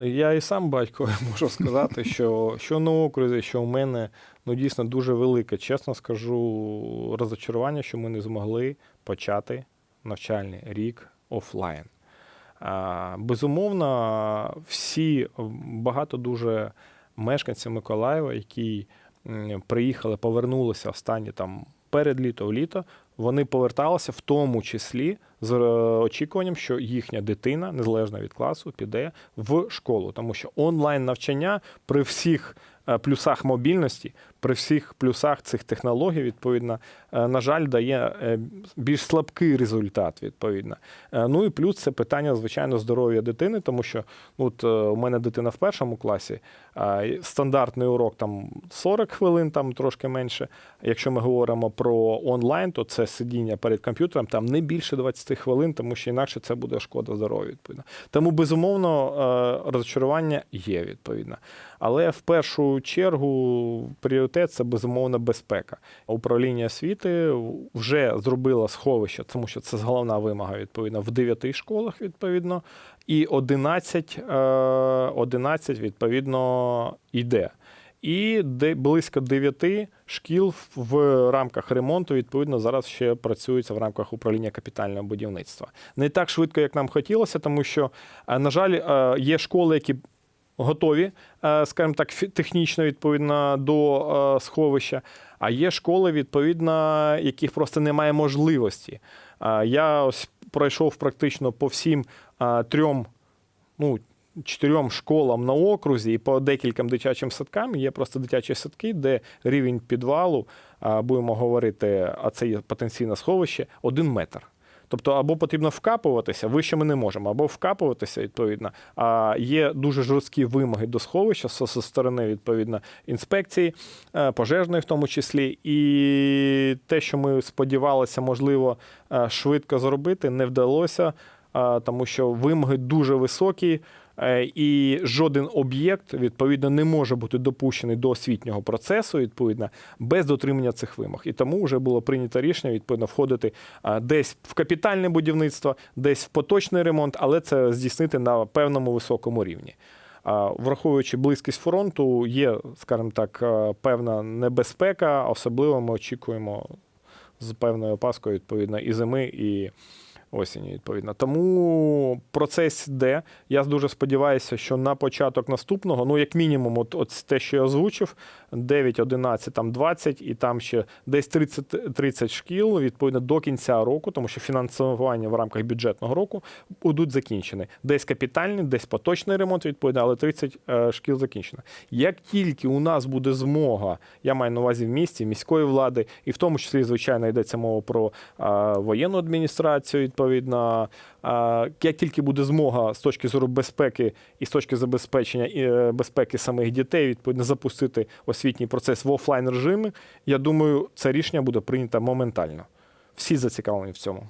Я і сам батько можу сказати, що, що на окрузі, що у мене ну дійсно дуже велике, чесно скажу, розочарування, що ми не змогли почати навчальний рік офлайн. А, безумовно, всі багато дуже мешканців Миколаєва, які приїхали, повернулися останні там перед літо в літо, вони поверталися в тому числі з е, очікуванням, що їхня дитина, незалежно від класу, піде в школу, тому що онлайн навчання при всіх е, плюсах мобільності, при всіх плюсах цих технологій, відповідно, е, на жаль, дає е, більш слабкий результат. Відповідно, Е, ну і плюс це питання, звичайно, здоров'я дитини, тому що ну, от, у мене дитина в першому класі, стандартний урок там 40 хвилин, там трошки менше. Якщо ми говоримо про онлайн, то це сидіння перед комп'ютером там не більше 20 хвилин, тому що інакше це буде шкода здоров'ю. Відповідно. Тому безумовно розчарування є відповідно. Але в першу чергу пріоритет це безумовно безпека. Управління освіти вже зробило сховище, тому що це головна вимога відповідно в 9 школах, відповідно, і 11, е, 11 відповідно йде. І де близько 9 шкіл в рамках ремонту, відповідно, зараз ще працюються в рамках управління капітального будівництва. Не так швидко, як нам хотілося, тому що, е, на жаль, е, є школи, які готові, е, скажімо так, технічно відповідно до е, сховища. А є школи, відповідно, яких просто немає можливості. Е, Я ось пройшов практично по всім трьом, ну, чотирьом школам на окрузі і по декільком дитячим садкам. Є просто дитячі садки, де рівень підвалу, будемо говорити, а це є потенційне сховище, один метр. Тобто, або потрібно вкапуватися, вище ми не можемо, або вкапуватися відповідно. А є дуже жорсткі вимоги до сховища зі сторони відповідно інспекції, е, пожежної в тому числі. І те, що ми сподівалися, можливо, е, швидко зробити, не вдалося, е, тому що вимоги дуже високі. Е, І жоден об'єкт відповідно не може бути допущений до освітнього процесу, відповідно, без дотримання цих вимог. І тому вже було прийнято рішення відповідно входити десь в капітальне будівництво, десь в поточний ремонт, але це здійснити на певному високому рівні. Враховуючи близькість фронту, є, скажімо так, е, певна небезпека, особливо ми очікуємо з певною опаскою відповідно і зими, і осені, відповідно. Тому процес йде. Я дуже сподіваюся, що на початок наступного, ну як мінімум, от, от те, що я озвучив, 9, 11, там 20, і там ще десь 30, 30 шкіл, відповідно, до кінця року, тому що фінансування в рамках бюджетного року будуть закінчені. Десь капітальний, десь поточний ремонт, відповідно, але 30 е, шкіл закінчено. Як тільки у нас буде змога, я маю на увазі в місті, міської влади, і в тому числі, звичайно, йдеться мова про е, воєнну адміністрацію, відповідно, е, як тільки буде змога з точки зору безпеки і з точки забезпечення і безпеки самих дітей, відповідно, запустити освітній процес в офлайн режимі, я думаю, це рішення буде прийнято моментально. Всі зацікавлені в цьому.